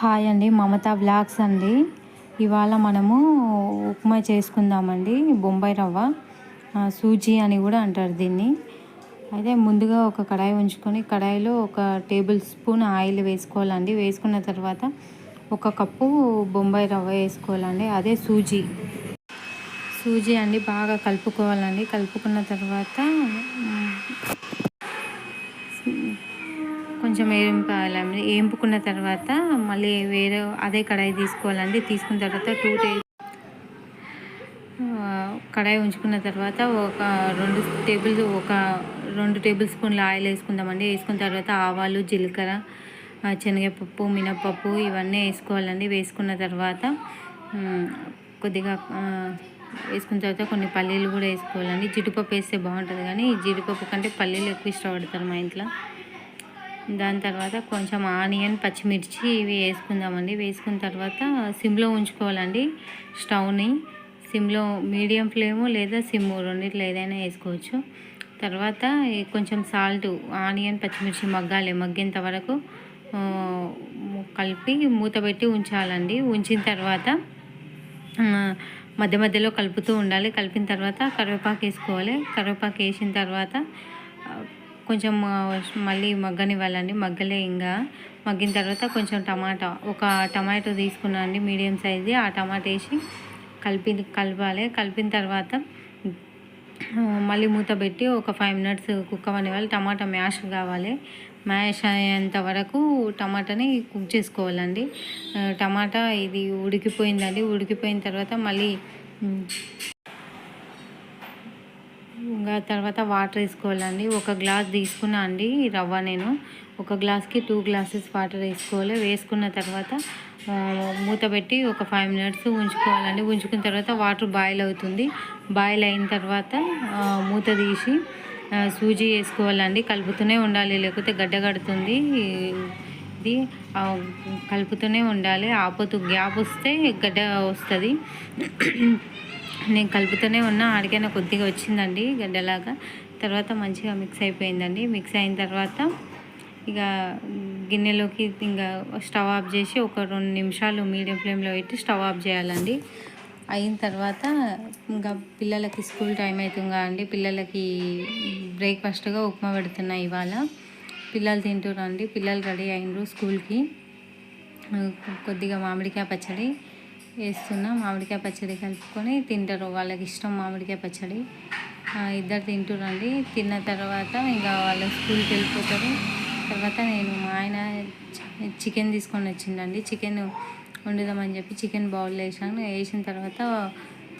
Hi అండి మమత blogs అండి. ఇవాళ మనము ఉప్మా చేసుకుందామండి బొంబాయి రవ్వ సూజీ అని కూడా అంటారు దీన్ని. అయితే ముందుగా ఒక కడాయి ఉంచుకొని కడాయిలో ఒక టేబుల్ స్పూన్ ఆయిల్ వేసుకోవాలండి. వేసుకున్న తర్వాత ఒక కప్పు బొంబాయి రవ్వ వేసుకోవాలండి అదే సూజీ. సూజీ అండి బాగా కలుపుకోవాలండి. కలుపుకున్న తర్వాత వేయింపాలండి వేయింపుకున్న తర్వాత మళ్ళీ వేరే అదే కడాయి తీసుకోవాలండి. తీసుకున్న తర్వాత టూ టే కడాయి ఉంచుకున్న తర్వాత ఒక రెండు టేబుల్ ఒక రెండు టేబుల్ స్పూన్ల ఆయిల్ వేసుకుందామండి. వేసుకున్న తర్వాత ఆవాలు జీలకర్ర శనగపప్పు మినపప్పు ఇవన్నీ వేసుకోవాలండి. వేసుకున్న తర్వాత కొద్దిగా వేసుకున్న తర్వాత కొన్ని పల్లీలు కూడా వేసుకోవాలండి. జీడిపప్పు వేస్తే బాగుంటుంది కానీ జీడిపప్పు కంటే పల్లీలు ఎక్కువ ఇష్టపడతారు మా ఇంట్లో. దాని తర్వాత కొంచెం ఆనియన్ పచ్చిమిర్చి ఇవి వేసుకుందామండి. వేసుకున్న తర్వాత సిమ్లో ఉంచుకోవాలండి. స్టవ్ని సిమ్లో మీడియం ఫ్లేము లేదా సిమ్ రెండిట్లో ఏదైనా వేసుకోవచ్చు. తర్వాత కొంచెం సాల్ట్ ఆనియన్ పచ్చిమిర్చి మగ్గాలి. మగ్గేంత వరకు కలిపి మూత పెట్టి ఉంచాలండి. ఉంచిన తర్వాత మధ్య మధ్యలో కలుపుతూ ఉండాలి. కలిపిన తర్వాత కరివేపాకు వేసుకోవాలి. కరివేపాకు వేసిన తర్వాత కొంచెం మళ్ళీ మగ్గనివ్వాలండి. మగ్గలే ఇంకా. మగ్గిన తర్వాత కొంచెం టమాటా ఒక టమాటో తీసుకున్నాను అండి మీడియం సైజు. ఆ టమాటా వేసి కలిపి కలపాలి. కలిపిన తర్వాత మళ్ళీ మూత పెట్టి ఒక ఫైవ్ మినిట్స్ కుక్ అవ్వనివ్వాలి. టమాటా మ్యాష్ కావాలి. మ్యాష్ అయ్యేంత వరకు టమాటాని కుక్ చేసుకోవాలండి. టమాటా ఇది ఉడికిపోయిందండి. ఉడికిపోయిన తర్వాత మళ్ళీ ఇంకా తర్వాత వాటర్ వేసుకోవాలండి. ఒక గ్లాస్ తీసుకున్నా అండి రవ్వ నేను. ఒక గ్లాస్కి టూ గ్లాసెస్ వాటర్ వేసుకోవాలి. వేసుకున్న తర్వాత మూత పెట్టి ఒక ఫైవ్ మినిట్స్ ఉంచుకోవాలండి. ఉంచుకున్న తర్వాత వాటర్ బాయిల్ అవుతుంది. బాయిల్ అయిన తర్వాత మూత తీసి సూజీ వేసుకోవాలండి. కలుపుతూనే ఉండాలి. లేకపోతే గడ్డ కడుతుంది. ఇది కలుపుతూనే ఉండాలి. ఆపుతూ గ్యాప్ వస్తే గడ్డ వస్తుంది. నేను కలుపుతూనే ఉన్నా ఆడికైనా కొద్దిగా వచ్చిందండి గడ్డలాగా. తర్వాత మంచిగా మిక్స్ అయిపోయిందండి. మిక్స్ అయిన తర్వాత ఇక గిన్నెలోకి ఇంకా స్టవ్ ఆఫ్ చేసి ఒక రెండు నిమిషాలు మీడియం ఫ్లేమ్లో పెట్టి స్టవ్ ఆఫ్ చేయాలండి. అయిన తర్వాత ఇంకా పిల్లలకి స్కూల్ టైం అవుతుంది అండి. పిల్లలకి బ్రేక్ఫాస్ట్గా ఉప్మా పెడుతున్నాయి ఇవాళ. పిల్లలు తింటున్నారండి పిల్లలు రెడీ అయినరు స్కూల్కి. కొద్దిగా మామిడికాయ పచ్చడి వేస్తున్నా. మామిడికాయ పచ్చడి కలుపుకొని తింటారు. వాళ్ళకి ఇష్టం మామిడికాయ పచ్చడి. ఇద్దరు తింటురండి. తిన్న తర్వాత ఇంకా వాళ్ళు స్కూల్కి వెళ్ళిపోతారు. తర్వాత నేను మా ఆయన చికెన్ తీసుకొని వచ్చిండండి. చికెన్ వండుదామని చెప్పి చికెన్ బౌల్ వేసాను. వేసిన తర్వాత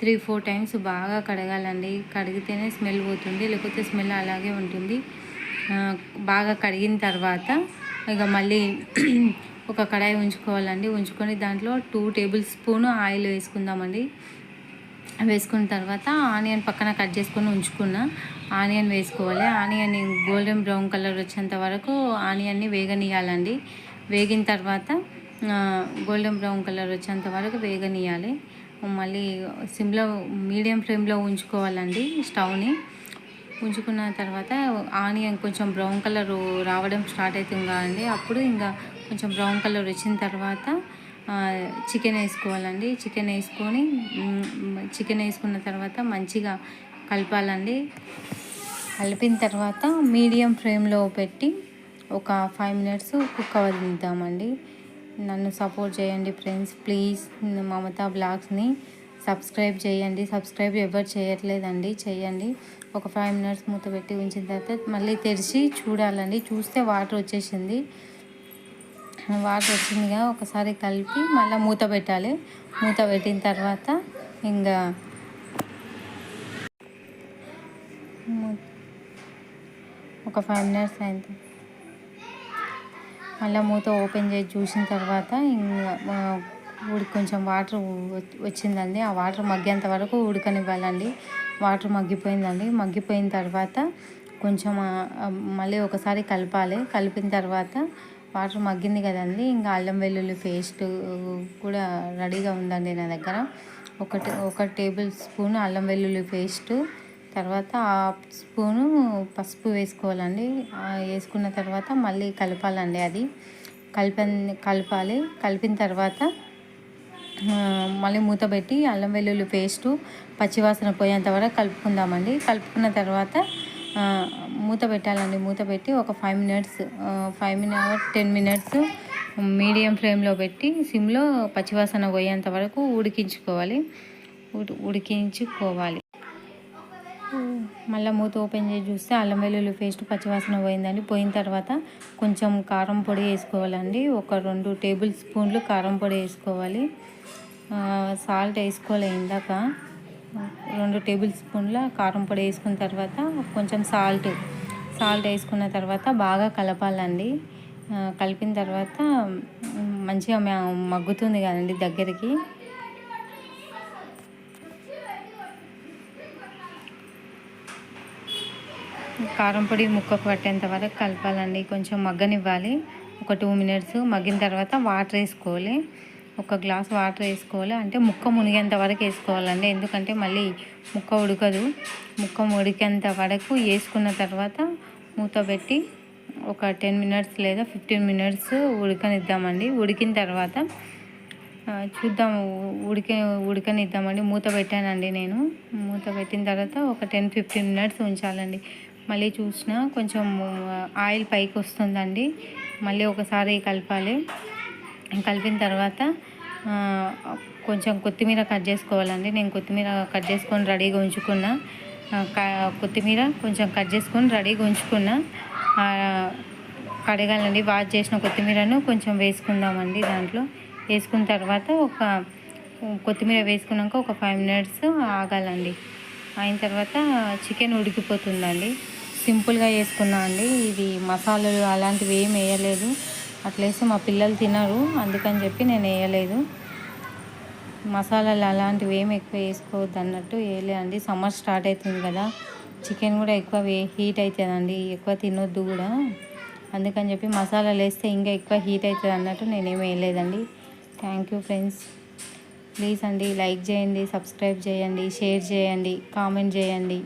త్రీ ఫోర్ టైమ్స్ బాగా కడగాలండి. కడిగితేనే స్మెల్ పోతుంది. లేకపోతే స్మెల్ అలాగే ఉంటుంది. బాగా కడిగిన తర్వాత ఇక మళ్ళీ ఒక కడాయి ఉంచుకోవాలండి. ఉంచుకొని దాంట్లో టూ టేబుల్ స్పూన్ ఆయిల్ వేసుకుందామండి. వేసుకున్న తర్వాత ఆనియన్ పక్కన కట్ చేసుకొని ఉంచుకున్న ఆనియన్ వేసుకోవాలి. ఆనియన్ గోల్డెన్ బ్రౌన్ కలర్ వచ్చేంత వరకు ఆనియన్ని వేగనీయాలండి వేగిన తర్వాత గోల్డెన్ బ్రౌన్ కలర్ వచ్చేంత వరకు వేగనీయాలి మళ్ళీ సిమ్లో మీడియం ఫ్లేమ్లో ఉంచుకోవాలండి స్టవ్ని. ఉంచుకున్న తర్వాత ఆనియన్ కొంచెం బ్రౌన్ కలర్ రావడం స్టార్ట్ అవుతుంది కదండి. అప్పుడు ఇంకా కొంచెం బ్రౌన్ కలర్ వచ్చిన తర్వాత చికెన్ వేసుకోవాలండి. చికెన్ వేసుకొని చికెన్ వేసుకున్న తర్వాత మంచిగా కలపాలండి. కలిపిన తర్వాత మీడియం ఫ్లేమ్లో పెట్టి ఒక ఫైవ్ మినిట్స్ కుక్ అవ్వదిద్దామండి నన్ను సపోర్ట్ చేయండి ఫ్రెండ్స్. ప్లీజ్ మమతా బ్లాగ్స్ని సబ్స్క్రైబ్ చేయండి. సబ్స్క్రైబ్ ఎవరు చేయట్లేదండి చేయండి. ఒక ఫైవ్ మినిట్స్ మూత పెట్టి ఉంచిన తర్వాత మళ్ళీ తెరిచి చూడాలండి. చూస్తే వాటర్ వచ్చేసింది. వాటర్ వచ్చిందిగా ఒకసారి కలిపి మళ్ళీ మూత పెట్టాలి. మూత పెట్టిన తర్వాత ఇంకా ఒక ఫైవ్ మినిట్స్ అయింది. మళ్ళీ మూత ఓపెన్ చేసి చూసిన తర్వాత ఇంకా ఉడికి కొంచెం వాటర్ వచ్చిందండి. ఆ వాటర్ మగ్గేంత వరకు ఉడకనివ్వాలండి. వాటర్ మగ్గిపోయిందండి. మగ్గిపోయిన తర్వాత కొంచెం మళ్ళీ ఒకసారి కలపాలి. కలిపిన తర్వాత వాటర్ మగ్గింది కదండి. ఇంకా అల్లం వెల్లుల్లి పేస్ట్ కూడా రెడీగా ఉందండి నా దగ్గర. ఒకటి ఒక టేబుల్ స్పూన్ అల్లం వెల్లుల్లి పేస్ట్ తర్వాత హాఫ్ స్పూను పసుపు వేసుకోవాలండి. వేసుకున్న తర్వాత మళ్ళీ కలపాలండి అది. కలిపి కలపాలి. కలిపిన తర్వాత మళ్ళీ మూత పెట్టి అల్లం వెల్లుల్లి పేస్టు పచ్చివాసన పోయేంత వరకు కలుపుకుందామండి. కలుపుకున్న తర్వాత మూత పెట్టాలండి. మూత పెట్టి ఒక five minutes five minute ten minutes medium ఫ్లేమ్లో పెట్టి సిమ్లో పచ్చివాసన పోయేంత వరకు ఉడికించుకోవాలి. ఉడికించుకోవాలి. మళ్ళీ మూత ఓపెన్ చేసి చూస్తే అల్లం వెల్లుల్లి పేస్ట్ పచ్చివాసన పోయిందండి. పోయిన తర్వాత కొంచెం కారం పొడి వేసుకోవాలండి. ఒక రెండు టేబుల్ స్పూన్లు కారం పొడి వేసుకోవాలి. సాల్ట్ వేసుకోలే ఇందాక. రెండు టేబుల్ స్పూన్ల కారం పొడి వేసుకున్న తర్వాత కొంచెం సాల్ట్ సాల్ట్ వేసుకున్న తర్వాత బాగా కలపాలండి. కలిపిన తర్వాత మంచిగా మగ్గుతుంది కదండి దగ్గరికి. కారం పొడి ముక్కకు పట్టేంత వరకు కలపాలండి. కొంచెం మగ్గనివ్వాలి. ఒక టూ మినిట్స్ మగ్గిన తర్వాత వాటర్ వేసుకోవాలి. ఒక గ్లాస్ వాటర్ వేసుకోవాలి. అంటే ముక్క మునిగేంత వరకు వేసుకోవాలండి. ఎందుకంటే మళ్ళీ ముక్క ఉడకదు. ముక్క ఉడికేంత వరకు వేసుకున్న తర్వాత మూత పెట్టి ఒక టెన్ మినిట్స్ లేదా ఫిఫ్టీన్ మినిట్స్ ఉడకనిద్దామండి. ఉడికిన తర్వాత చూద్దాం. ఉడికి ఉడకనిద్దామండి. మూత పెట్టానండి నేను. మూత పెట్టిన తర్వాత ఒక టెన్ ఫిఫ్టీన్ మినిట్స్ ఉంచాలండి. మళ్ళీ చూసిన కొంచెం ఆయిల్ పైకి వస్తుందండి. మళ్ళీ ఒకసారి కలపాలి. కలిపిన తర్వాత కొంచెం కొత్తిమీర కట్ చేసుకోవాలండి. నేను కొత్తిమీర కట్ చేసుకొని రెడీగా ఉంచుకున్నా. క- కొత్తిమీర కొంచెం కట్ చేసుకొని రెడీగా ఉంచుకున్నా. కడగాలండి. వాష్ చేసిన కొత్తిమీరను కొంచెం వేసుకుందామండి దాంట్లో. వేసుకున్న తర్వాత ఒక కొత్తిమీర వేసుకున్నాక ఒక ఫైవ్ మినిట్స్ ఆగాలండి. అయిన తర్వాత చికెన్ ఉడికిపోతుందండి. సింపుల్గా వేసుకున్నామండి ఇది మసాలాలు అలాంటివి ఏం వేయలేదు. అట్లేస్తే మా పిల్లలు తినరు అందుకని చెప్పి నేను వేయలేదు. మసాలాలు అలాంటివి ఏమి ఎక్కువ వేసుకోవద్దు అన్నట్టు వేయలే అండి. సమ్మర్ స్టార్ట్ అవుతుంది కదా చికెన్ కూడా ఎక్కువ వే హీట్ అవుతుందండి. ఎక్కువ తినొద్దు కూడా. అందుకని చెప్పి మసాలాలు వేస్తే ఇంకా ఎక్కువ హీట్ అవుతుంది అన్నట్టు నేనేమి వేయలేదండి. థ్యాంక్ యూ ఫ్రెండ్స్ ప్లీజ్ అండి లైక్ చేయండి సబ్స్క్రైబ్ చేయండి షేర్ చేయండి కామెంట్ చేయండి.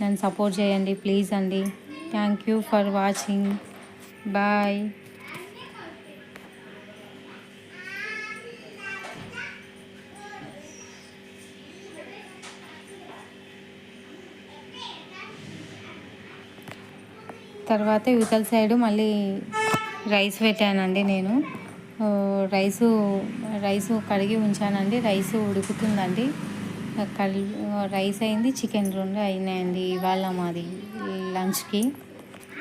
నన్ను సపోర్ట్ చేయండి ప్లీజ్ అండి. Thank you for watching bye. తర్వాత యువతల సైడు మళ్ళీ రైస్ పెట్టానండి నేను. రైసు రైసు కడిగి ఉంచానండి. రైస్ ఉడుకుతుందండి. కల్ రైస్ అయింది చికెన్ రెండు అయినాయండి ఇవాళ మాది లంచ్కి